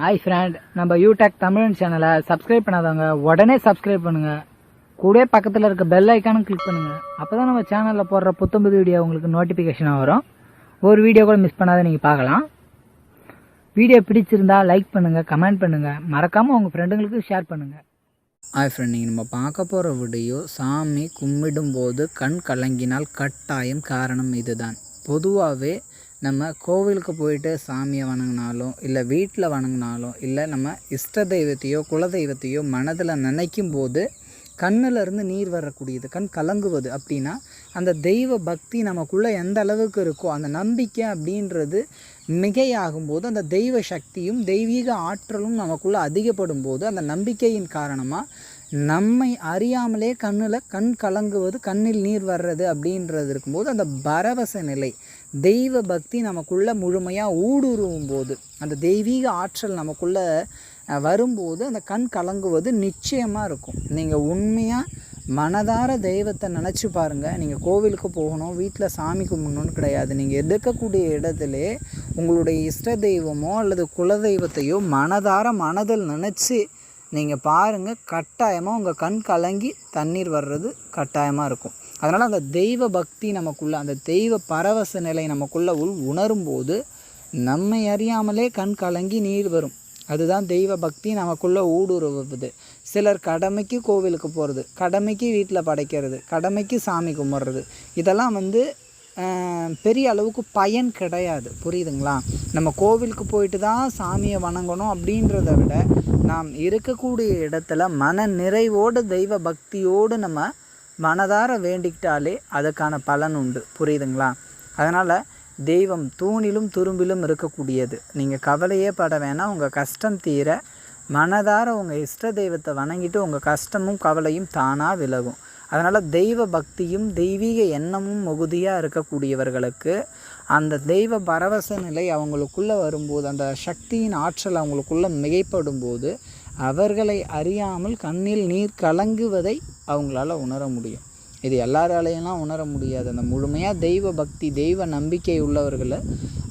Hi friend நம்ம யூடெக் தமிழ் சேனலை subscribe பண்ணாதவங்க உடனே சப்ஸ்கிரைப் பண்ணுங்க. கூட பக்கத்தில் இருக்க பெல் ஐக்கானும் கிளிக் பண்ணுங்க. அப்பதான் நம்ம சேனலில் போடுற புத்தம்புது வீடியோ உங்களுக்கு நோட்டிஃபிகேஷனாக வரும். ஒரு வீடியோ கூட மிஸ் பண்ணாத நீங்கள் பார்க்கலாம். வீடியோ பிடிச்சிருந்தா லைக் பண்ணுங்கள் கமெண்ட் பண்ணுங்கள் மறக்காமல் உங்கள் ஃப்ரெண்டுங்களுக்கு ஷேர் பண்ணுங்கள் ஹாய் ஃப்ரெண்ட் நீங்கள் நம்ம பார்க்க போகிற வீடியோ சாமி கும்பிடும்போது கண் கலங்கினால் கட்டாயம் காரணம் இதுதான். பொதுவாகவே நம்ம கோவிலுக்கு போயிட்டு சாமியை வணங்கினாலும் இல்லை வீட்டில் வணங்கினாலும் இல்லை நம்ம இஷ்ட தெய்வத்தையோ குல தெய்வத்தையோ மனதில் நினைக்கும் போது கண்ணுல இருந்து நீர் வரக்கூடியது கண் கலங்குவது அப்படின்னா அந்த தெய்வ பக்தி நமக்குள்ளே எந்த அளவுக்கு இருக்கோ அந்த நம்பிக்கை அப்படின்றது மிகையாகும் போது அந்த தெய்வ சக்தியும் தெய்வீக ஆற்றலும் நமக்குள்ளே அதிகப்படும் போது அந்த நம்பிக்கையின் காரணமாக நம்மை அறியாமலே கண்ணில் கண் கலங்குவது கண்ணில் நீர் வர்றது அப்படின்றது இருக்கும்போது அந்த பரவச நிலை தெய்வ பக்தி நமக்குள்ளே முழுமையாக ஊடுருவும் போது அந்த தெய்வீக ஆற்றல் நமக்குள்ளே வரும்போது அந்த கண் கலங்குவது நிச்சயமாக இருக்கும். நீங்கள் உண்மையாக மனதார தெய்வத்தை நினச்சி பாருங்கள் நீங்கள் கோவிலுக்கு போகணும் வீட்டில் சாமி கும்பிடணும்னு கிடையாது. நீங்கள் எடுக்கக்கூடிய இடத்துல உங்களுடைய இஷ்ட தெய்வமோ அல்லது குல தெய்வத்தையோ மனதார மனதில் நினச்சி நீங்கள் பாருங்கள் கட்டாயமாக உங்கள் கண் கலங்கி தண்ணீர் வர்றது கட்டாயமாக இருக்கும். அதனால் அந்த தெய்வ பக்தி நமக்குள்ளே அந்த தெய்வ பரவச நிலை நமக்குள்ளே உள் உணரும் போது நம்மை அறியாமலே கண் கலங்கி நீர் வரும். அதுதான் தெய்வ பக்தி நமக்குள்ளே ஊடுருவுது சிலர் கடமைக்கு கோவிலுக்கு போகிறது கடமைக்கு வீட்டில் படைக்கிறது கடமைக்கு சாமி கும்பிட்றது. இதெல்லாம் வந்து பெரிய அளவுக்கு பயன் கிடையாது. புரியுதுங்களா? நம்ம கோவிலுக்கு போயிட்டு தான் சாமியை வணங்கணும் அப்படின்றத விட நாம் இருக்கக்கூடிய இடத்துல மன நிறைவோடு தெய்வ பக்தியோடு நம்ம மனதார வேண்டிக்கிட்டாலே அதுக்கான பலன் உண்டு. புரியுதுங்களா? அதனால் தெய்வம் தூணிலும் துரும்பிலும் இருக்கக்கூடியது. நீங்கள் கவலையே பட வேணாம். உங்கள் கஷ்டம் தீர மனதார உங்கள் இஷ்ட தெய்வத்தை வணங்கிட்டு உங்கள் கஷ்டமும் கவலையும் தானாக விலகும். அதனால் தெய்வ பக்தியும் தெய்வீக எண்ணமும் மிகுதியாக இருக்கக்கூடியவர்களுக்கு அந்த தெய்வ பரவச நிலை அவங்களுக்குள்ளே வரும்போது அந்த சக்தியின் ஆற்றல் அவங்களுக்குள்ளே மிகைப்படும் போது அவர்களை அறியாமல் கண்ணில் நீர் கலங்குவதை அவங்களால உணர முடியும். இது எல்லாராலையெல்லாம் உணர முடியாது. அந்த முழுமையாக தெய்வ பக்தி தெய்வ நம்பிக்கை உள்ளவர்களை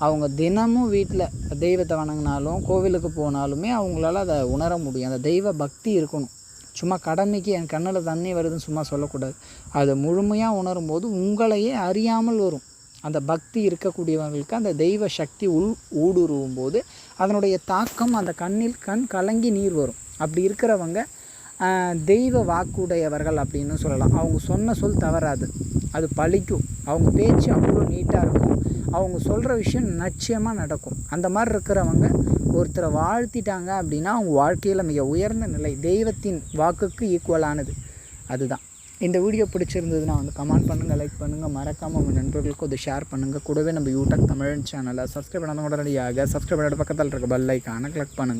அவங்க தினமும் வீட்டில் தெய்வத்தை வணங்கினாலும் கோவிலுக்கு போனாலுமே அவங்களால அதை உணர முடியும். அந்த தெய்வ பக்தி இருக்கணும். சும்மா கடமைக்கு என் கண்ணில் தண்ணி வருதுன்னு சும்மா சொல்லக்கூடாது. அதை முழுமையாக உணரும் போது உங்களையே அறியாமல் வரும். அந்த பக்தி இருக்கக்கூடியவங்களுக்கு அந்த தெய்வ சக்தி உள் ஊடுருவும் போது அதனுடைய தாக்கம் அந்த கண்ணில் கண் கலங்கி நீர் வரும். அப்படி இருக்கிறவங்க தெய்வ வாக்குடையவர்கள் அப்படின்னு சொல்லலாம். அவங்க சொன்ன சொல் தவறாது. அது பழிக்கும். அவங்க பேச்சு அவ்வளோ நீட்டாக இருக்கும். அவங்க சொல்கிற விஷயம் நிச்சயமாக நடக்கும். அந்த மாதிரி இருக்கிறவங்க ஒருத்தரை வாழ்த்திட்டாங்க அப்படின்னா அவங்க வாழ்க்கையில் மிக உயர்ந்த நிலை. தெய்வத்தின் வாக்குக்கு ஈக்குவலானது அதுதான். இந்த வீடியோ பிடிச்சிருந்ததுன்னா வந்து கமெண்ட் பண்ணுங்கள் லைக் பண்ணுங்கள் மறக்காமல் உங்கள் நண்பர்களுக்கு அதை ஷேர் பண்ணுங்கள் கூடவே நம்ம யூடியூப் தமிழ் சேனலை சப்ஸ்கிரைப் பண்ணாத உடனடியாக சப்ஸ்கிரைப் பண்ணிட்டு பக்கத்தில் இருக்க பெல் ஐக்கானை கிளிக் பண்ணுங்கள்